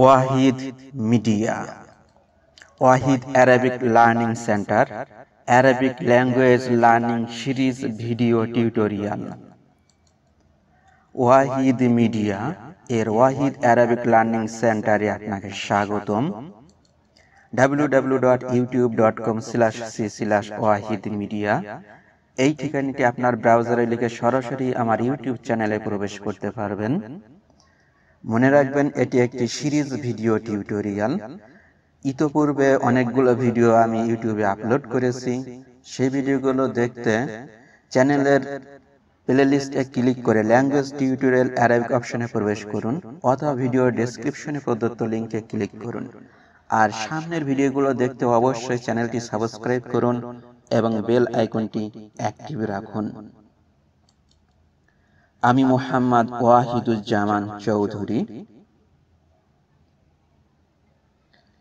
Wahid media. Wahid Arabic learning centre Arabic language learning series video tutorial Wahid media, এর Wahid Arabic learning সেন্টারে আপনাকে স্বাগতম। www.youtube.com C slash Wahid media. এই ঠিকানাটি আপনার ব্রাউজারে লিখে সরাসরি আমার ইউটিউব চ্যানেলে প্রবেশ করতে পারবেন। মনে রাখবেন, এটি একটি সিরিজ ভিডিও টিউটোরিয়াল। ইতোপূর্বে অনেকগুলো ভিডিও আমি ইউটিউবে আপলোড করেছি। সেই ভিডিওগুলো দেখতে চ্যানেলের প্লেলিস্টে ক্লিক করে ল্যাঙ্গুয়েজ টিউটোরিয়াল অ্যারাবিক অপশনে প্রবেশ করুন, অথবা ভিডিও ডেসক্রিপশনে প্রদত্ত লিঙ্কে ক্লিক করুন। আর সামনের ভিডিওগুলো দেখতে অবশ্যই চ্যানেলটি সাবস্ক্রাইব করুন এবং বেল আইকনটি অ্যাক্টিভ রাখুন। আমি মোহাম্মদ ওয়াহিদুজ্জামান চৌধুরী।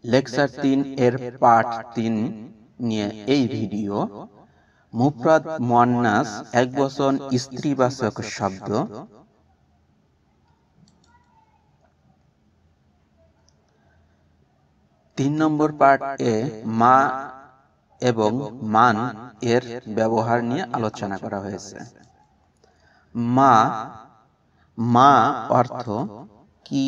লেকচার তিন এর পার্ট তিন নিয়ে এই ভিডিও। মুফরাদ মোয়ান্নাস এক বচন স্ত্রীবাচক শব্দ। তিন নম্বর পার্ট এ মা এবং মান এর ব্যবহার নিয়ে আলোচনা করা হয়েছে। মা মা অর্থ কি?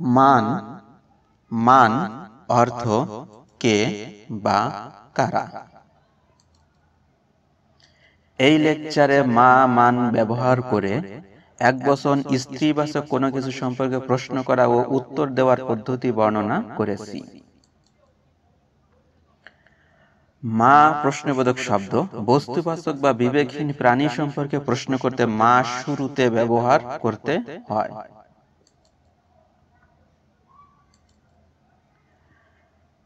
মান মান অর্থ কে বা কারা? এই লেকচারে মা, মান ব্যবহার করে এক বচন স্ত্রীবাচক কোনো কিছু সম্পর্কে প্রশ্ন করা ও উত্তর দেওয়ার পদ্ধতি বর্ণনা করেছি। মা প্রশ্নবোধক শব্দ, বস্তুবাচক বা বিবেকহীন প্রাণী সম্পর্কে প্রশ্ন করতে মা শুরুতে ব্যবহার করতে হয়।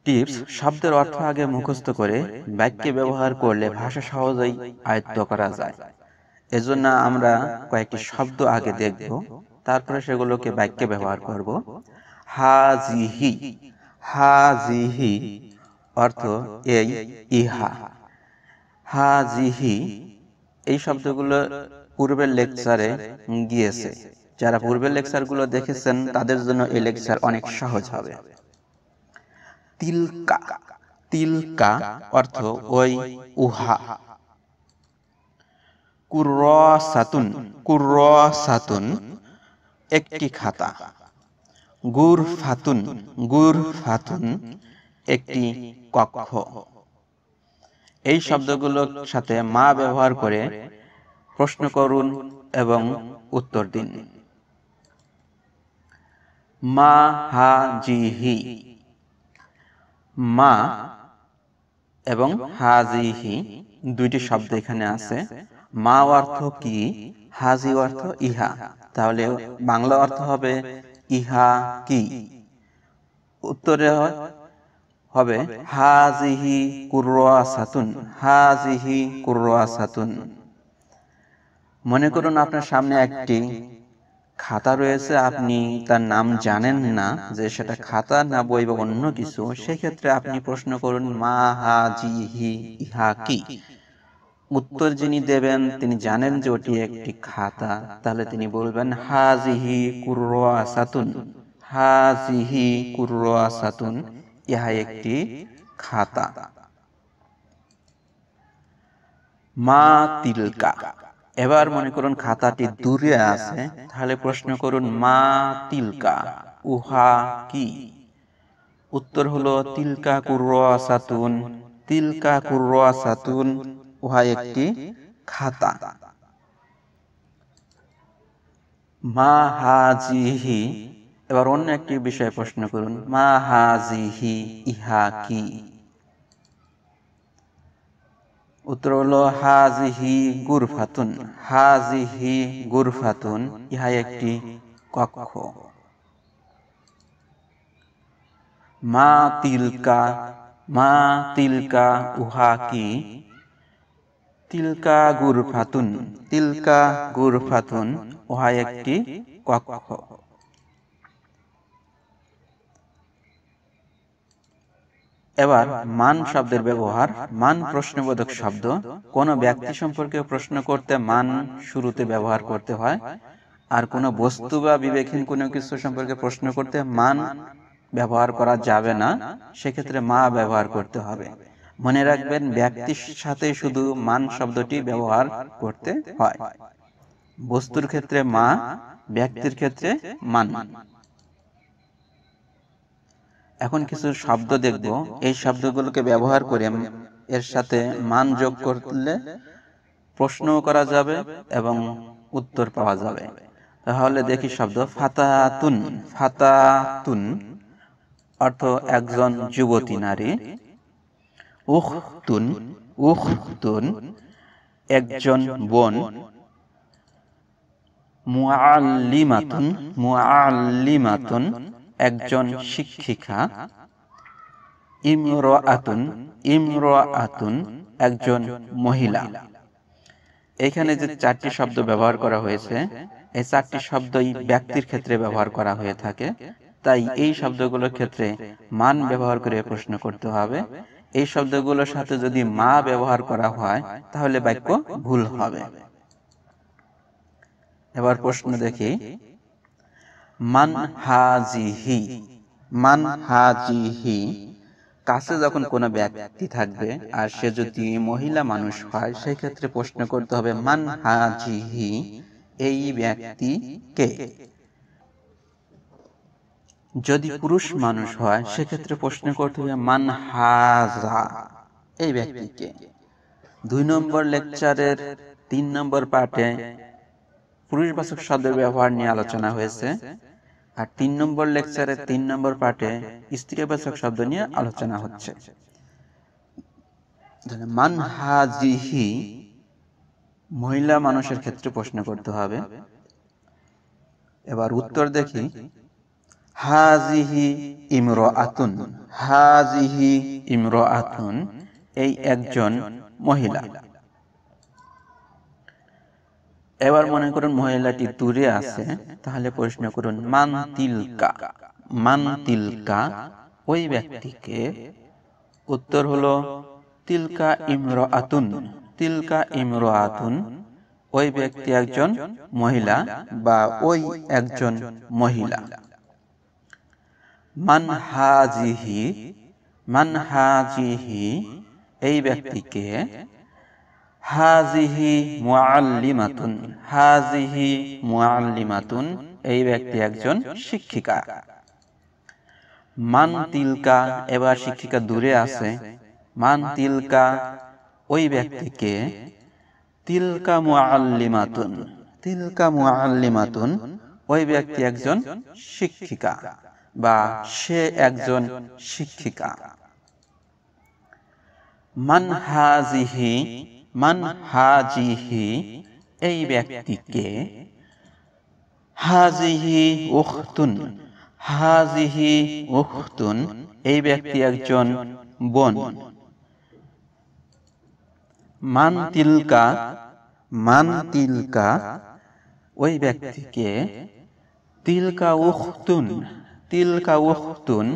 টিপস, শব্দের অর্থ আগে মুখস্থ করে বাক্যে ব্যবহার করলে ভাষা সহজেই আয়ত্ত করা যায়। এজন্য আমরা কয়েকটি শব্দ আগে দেখব, তারপরে সেগুলোকে বাক্যে ব্যবহার করব। হাজিহি হাজিহি। অর্থ এই ইহা। হাজিহি এই শব্দগুলো পূর্বের লেকচারে গিয়েছে। যারা পূর্বের লেকচারগুলো দেখেছেন তাদের জন্য এই লেকচার অনেক সহজ হবে। তিলকা। তিলকা অর্থ ওই উহা। কুর্রাসাতুন। কুর্রাসাতুন একটি খাতা। গুর ফাতুন গুর ফাতুন একটি কক্ষ। এই শব্দগুলোর সাথে মা ব্যবহার করে প্রশ্ন করুন এবং উত্তর দিন। মা হা জি হি। মা এবং হাজিহি দুইটি শব্দ এখানে আছে। মা অর্থ কি? হাজি অর্থ ইহা। তাহলে বাংলা অর্থ হবে ইহা কি? উত্তরে হবে হাজিহি কুরওয়া সাতুন হাজিহি কুরওয়া সাতুন মনে করুন আপনার সামনে একটি খাতা রয়েছে আপনি তার নাম জানেন না যে সেটা খাতা না বই বা অন্য কিছু সেক্ষেত্রে আপনি প্রশ্ন করুন মা হা জি হি ইহা কি? উত্তর যিনি দেবেন তিনি জানেন যে ওটি একটি খাতা। তাহলে তিনি বলবেন হাজিহি কুরওয়া সাতুন হাজিহি কুরওয়া সাতুন ইহা একটি খাতা। মা তিলকা, এবার মনে করুন খাতাটি দূরে আছে, তাহলে প্রশ্ন করুন, মা তিলকা, উহা কি? উত্তর হলো, তিলকা কুরওয়া সাতুন, তিলকা কুরওয়া সাতুন, উহা একটি খাতা। মা হাজিহি এবার অন্য একটি বিষয়ে প্রশ্ন করুন। মা হাজিহি ইহা কি? উত্তর হলো, হাজিহি গুরফাতুন। হাজিহি গুরফাতুন, ইহা একটি কক্ষ। মা তিলকা মা তিলকা উহা কি? তিলকা গুরফাতুন তিলকা গুরফাতুন, উহা একটি কক্ষ। এবার মান শব্দের ব্যবহার, মান প্রশ্নবোধক শব্দ। কোন ব্যক্তি সম্পর্কে প্রশ্ন করতে মান শুরুতে ব্যবহার করতে হয়। আর কোনো বস্তু বা বিবেকহীন কোনো কিছু সম্পর্কে প্রশ্ন করতে মান ব্যবহার করা যাবে না। সেক্ষেত্রে মা ব্যবহার করতে হবে। মনে রাখবেন, ব্যক্তির সাথে শুধু মান শব্দটি ব্যবহার করতে হয়। বস্তুর ক্ষেত্রে মা, ব্যক্তির ক্ষেত্রে মান। এখন কিছু শব্দ দেখব। এই শব্দগুলোকে ব্যবহার করে এর সাথে মান যোগ করলে প্রশ্ন করা যাবে এবং উত্তর পাওয়া যাবে। তাহলে দেখি শব্দ। ফাতাতুন। ফাতাতুন। অর্থ একজন যুবতী নারী। উখতুন। উখতুন। একজন বোন। মুআল্লিমাতুন। মুআল্লিমাতুন। একজন শিক্ষিকা ইমরাআতুন ইমরাআতুন একজন মহিলা। এখানে যে চারটি শব্দ ব্যবহার করা হয়েছে এই চারটি শব্দই ব্যক্তির ক্ষেত্রে ব্যবহার করা হয়ে থাকে। তাই এই শব্দগুলোর ক্ষেত্রে মান ব্যবহার করে প্রশ্ন করতে হবে। এই শব্দগুলোর সাথে যদি মা ব্যবহার করা হয় তাহলে বাক্য ভুল হবে। এবার প্রশ্ন দেখি মান হাজিহি মান হাজিহি। কাছে যখন কোনো ব্যক্তি থাকবে আর সে যদি মহিলা মানুষ হয় সেই ক্ষেত্রে প্রশ্ন করতে হবে, মান হাজিহি, এই ব্যক্তি কে? যদি পুরুষ মানুষ হয়, সেক্ষেত্রে প্রশ্ন করতে হবে, মান হাজা, এই ব্যক্তিকে দুই নম্বর লেকচারের তিন নম্বর পার্টে পুরুষবাচক শব্দের ব্যবহার নিয়ে আলোচনা হয়েছে। আর তিন নম্বর লেকচারের তিন নম্বর পার্টে স্ত্রীবাচক শব্দ নিয়ে আলোচনা হচ্ছে। মান হাজিহি মহিলা মানুষের ক্ষেত্রে প্রশ্ন করতে হবে। এবার উত্তর দেখি। হাজিহি ইমরো আতুন হাজিহি ইমরো আতুন এই একজন মহিলা। এবার মনে করুন মহিলাটি দূরে আছে, তাহলে প্রশ্ন করুন, মান তিলকা? মান তিলকা? ওই ব্যক্তিকে উত্তর হলো, তিলকা ইমরো আতুন তিলকা ইমরো আতুন ওই ব্যক্তি একজন মহিলা বা ওই একজন মহিলা। মান হাজিহি? মান হাজিহি? এই ব্যক্তিকে হাজিহি মুআল্লিমাতুন হাজিহি মুআল্লিমাতুন, এই ব্যক্তি একজন শিক্ষিকা। মান তিলকা, এবার শিক্ষিকা দূরে আছে, মান তিলকা, ওই ব্যক্তিকে তিলকা মুআল্লিমাতুন তিলকা মুআল্লিমাতুন, ওই ব্যক্তি একজন শিক্ষিকা বা সে একজন শিক্ষিকা। মান হাজিহি মান হাজিহি, এই ব্যক্তিকে হাজিহি উখতুন হাজিহি উখতুন, এই ব্যক্তি একজন বোন। মান তিলকা মান তিলকা, ওই ব্যক্তিকে তিলকা উখতুন তিলকা উখতুন,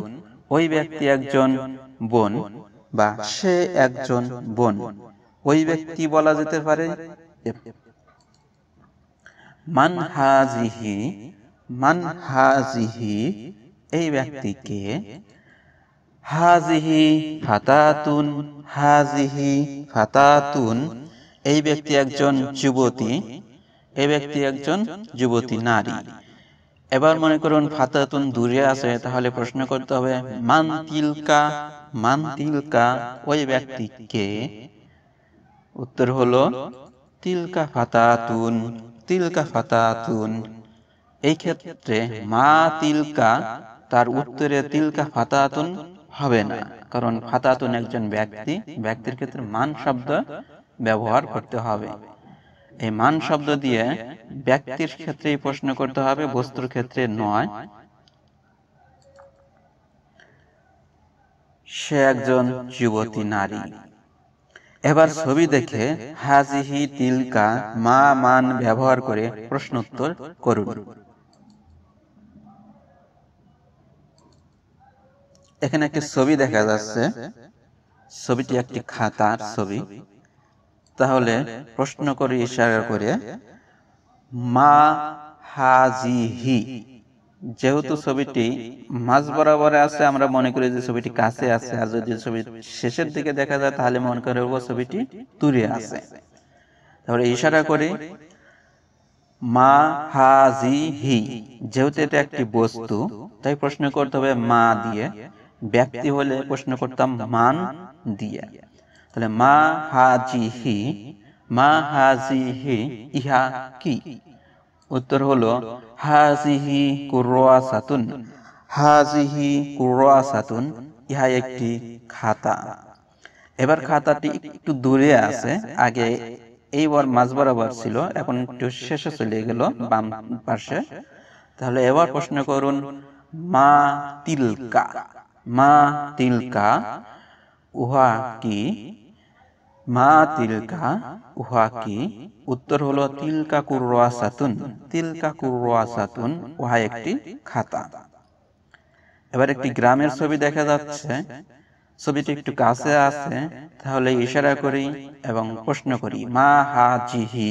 ওই ব্যক্তি একজন বোন বা সে একজন বোন। ওই ব্যক্তি বলা যেতে পারে মান হাজিহি মান হাজিহি, এই ব্যক্তিকে হাজিহি ফাতাতুন হাজিহি ফাতাতুন, এই ব্যক্তি একজন যুবতী, এই ব্যক্তি একজন যুবতী নারী। এবার মনে করুন ফাতাতুন দূরে আছে, তাহলে প্রশ্ন করতে হবে, মান তিলকা মান তিলকা, ওই ব্যক্তিকে উত্তর হলো, তিলকা ফাতাতুন তিলকা ফাতাতুন। এই ক্ষেত্রে মা তিলকা, তার উত্তরে তিলকা ফাতাতুন হবে না। কারণ ফাতাতুন একজন ব্যক্তি, ব্যক্তির ক্ষেত্রে মান শব্দ ব্যবহার করতে হবে। এই মান শব্দ দিয়ে ব্যক্তির ক্ষেত্রেই প্রশ্ন করতে হবে, বস্তুর ক্ষেত্রে নয়। সে একজন যুবতী নারী। এবার ছবি দেখে হাজিহি তিলকা মা মান ব্যবহার করে প্রশ্নোত্তর করুন। এখানে একটি ছবি দেখা যাচ্ছে। ছবিটি একটি খাতার ছবি। তাহলে প্রশ্ন করে ইশারা করে মা হাজিহি। যেহেতু ছবিটি মাঝ বরাবর আছে আমরা মনে করি যে ছবিটি কাছে আছে। আর যদি ছবি শেষের দিকে দেখা যায় তাহলে মনে করব ছবিটি দূরে আছে। তাহলে ইশারা করি মা হাজি হি যেহেতু এটা একটি বস্তু তাই প্রশ্ন করতে হবে মা দিয়ে। ব্যক্তি হলে প্রশ্ন করতাম মান দিয়ে। তাহলে মা হাজি হি মা হাজি হি ইহা কি? উত্তর হলো, হাজিহি কুরওয়াসাতুন। হাজিহি কুরওয়াসাতুন, ইহা একটি খাতা। এবার খাতাটি একটু দূরে আছে। আগে এইবার মাঝ বরাবর ছিল, এখন একটু শেষে চলে গেল, বাম পাশে। তাহলে এবার প্রশ্ন করুন, মা তিলকা? মা তিলকা? উহা কি? মা তিলকা উহা কি? উত্তর হলো, তিলকা কুরওয়াসাতুন তিলকা কুরওয়াসাতুন উহা একটি খাতা। এবার একটি গ্রামের ছবি দেখা যাচ্ছে। ছবিটি একটু কাছে আছে, তাহলে ইশারা করি এবং প্রশ্ন করি, মা হা জিহি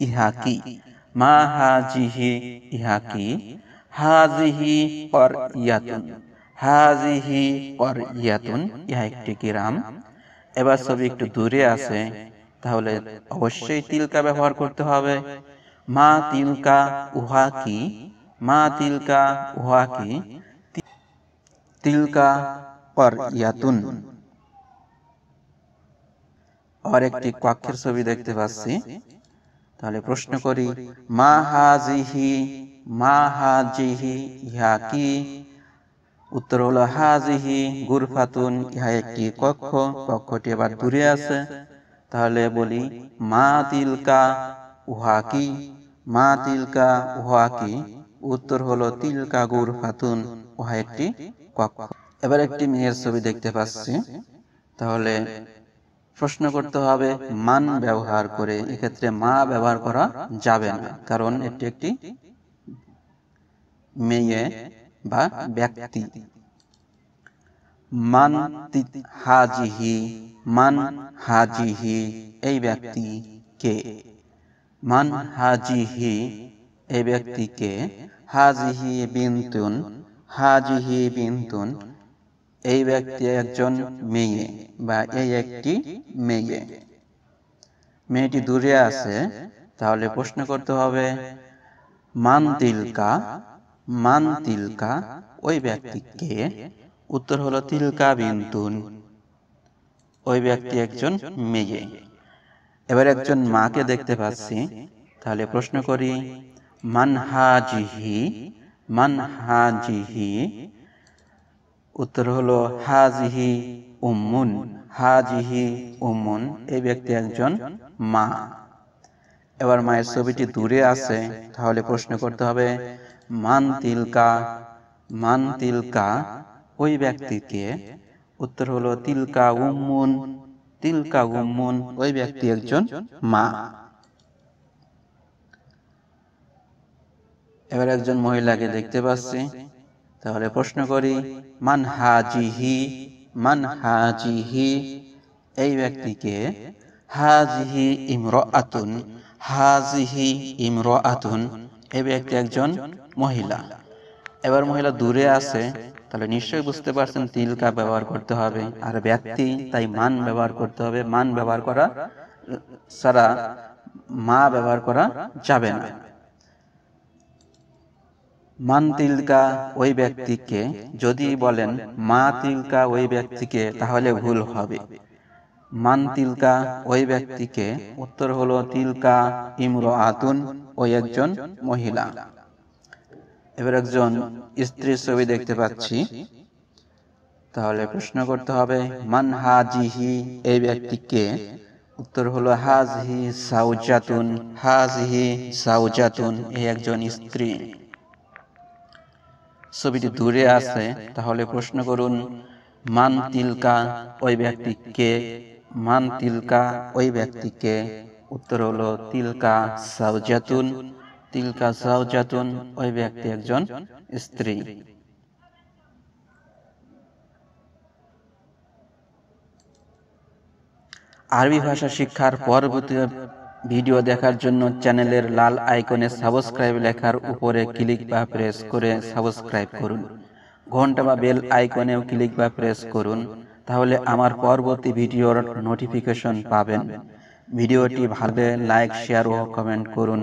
ইহা কি? মা হা জিহি ইহা কি? হাজিহি পর ইয়াতুন। হাজিহি পর ইয়াতুন, ইহা একটি গ্রাম। এবার ছবি একটু দূরে আছে তাহলে অবশ্যই তিলকা ব্যবহার করতে হবে। মা তিলকা উহা কি? মা তিলকা উহা কি? তিলকা পর ইয়াতুন। আর একটি কক্ষের ছবি দেখতে পাচ্ছি। তাহলে প্রশ্ন করি মা হাজিহি মা হাজিহি ইহা কি? উত্তর হলো, হাজিহি গুরফাতুন ইহা একটি কক্ষ, কক্ষটি এবার দূরে আছে। তাহলে বলি, মা তিলকা, উহা কি? মা তিলকা, উহা কি? উত্তর হলো, তিলকা গুরফাতুন উহা একটি কক্ষ। এবার একটি মেয়ের ছবি দেখতে পাচ্ছি। তাহলে প্রশ্ন করতে হবে, মান ব্যবহার করে এক্ষেত্রে মা ব্যবহার করা যাবে না? কারণ এটি একটি মেয়ে বা ব্যক্তি। মান হাজিহি মান হাজিহি, এই ব্যক্তি কে? মান হাজিহি, এই ব্যক্তিকে হাজিহি বিন্তুন হাজিহি বিন্তুন, এই ব্যক্তি একজন মেয়ে বা এই একটি মেয়ে। মেয়েটি দূরে আছে, তাহলে প্রশ্ন করতে হবে, মান তিলকা মান তিলকা, ওই ব্যক্তিকে। উত্তর হলো তিলকা বিন্তুন ওই ব্যক্তি একজন মেয়ে। এবার একজন মাকে দেখতে পাচ্ছি। তাহলে প্রশ্ন করি, মান হাজিহি মান হাজিহি। উত্তর হলো হাজিহি উম্মুন হাজিহি উম্মুন। এই ব্যক্তি একজন মা। এবার মায়ের ছবিটি দূরে আছে, তাহলে প্রশ্ন করতে হবে মান তিলকা মান তিলকা, ওই ব্যক্তিকে। উত্তর হলো তিলকা উম্মুন তিলকা উম্মুন, ওই ব্যক্তি একজন মা। এবার একজন মহিলাকে দেখতে পাচ্ছি। তাহলে প্রশ্ন করি, মান হাজিহি মান হাজিহি, এই ব্যক্তিকে হাজিহি ইমরাতুন হাজিহি ইমরাতুন এই ব্যক্তি একজন মহিলা। এবার মহিলা দূরে আছে, তাহলে নিশ্চয়ই বুঝতে পারছেন তিলকা ব্যবহার করতে হবে, আর ব্যক্তি তাই মান ব্যবহার করতে হবে। মান ব্যবহার করা ছাড়া মা ব্যবহার করা যাবে না। মান তিলকা ওই ব্যক্তিকে যদি বলেন, মা তিলকা ওই ব্যক্তিকে তাহলে ভুল হবে। মান তিলকা ওই ব্যক্তিকে, উত্তর হলো, তিলকা ইমরো আতুন ওই একজন মহিলা। এবার একজন স্ত্রীর ছবি দেখতে পাচ্ছি। তাহলে প্রশ্ন করতে হবে, মান হাজিহি? এই ব্যক্তিকে। উত্তর হলো, হাজহি সাউজাতুন। হাজহি সাউজাতুন। এই একজন স্ত্রী। ছবিটি দূরে আছে, তাহলে প্রশ্ন করুন, মান তিলকা? ওই ব্যক্তিকে। মান তিলকা? ওই ব্যক্তিকে। উত্তর হলো, তিলকা সাউজাতুন। তিলকা সাউজাতুন, ওই ব্যক্তি একজন স্ত্রী। আরবি ভাষা শিক্ষার পরবর্তী ভিডিও দেখার জন্য চ্যানেলের লাল আইকনে সাবস্ক্রাইব লেখার উপরে ক্লিক বা প্রেস করে সাবস্ক্রাইব করুন। ঘণ্টা বা বেল আইকনেও ক্লিক বা প্রেস করুন, তাহলে আমার পরবর্তী ভিডিওর নোটিফিকেশন পাবেন। ভিডিওটি ভালো লাইক শেয়ার ও কমেন্ট করুন।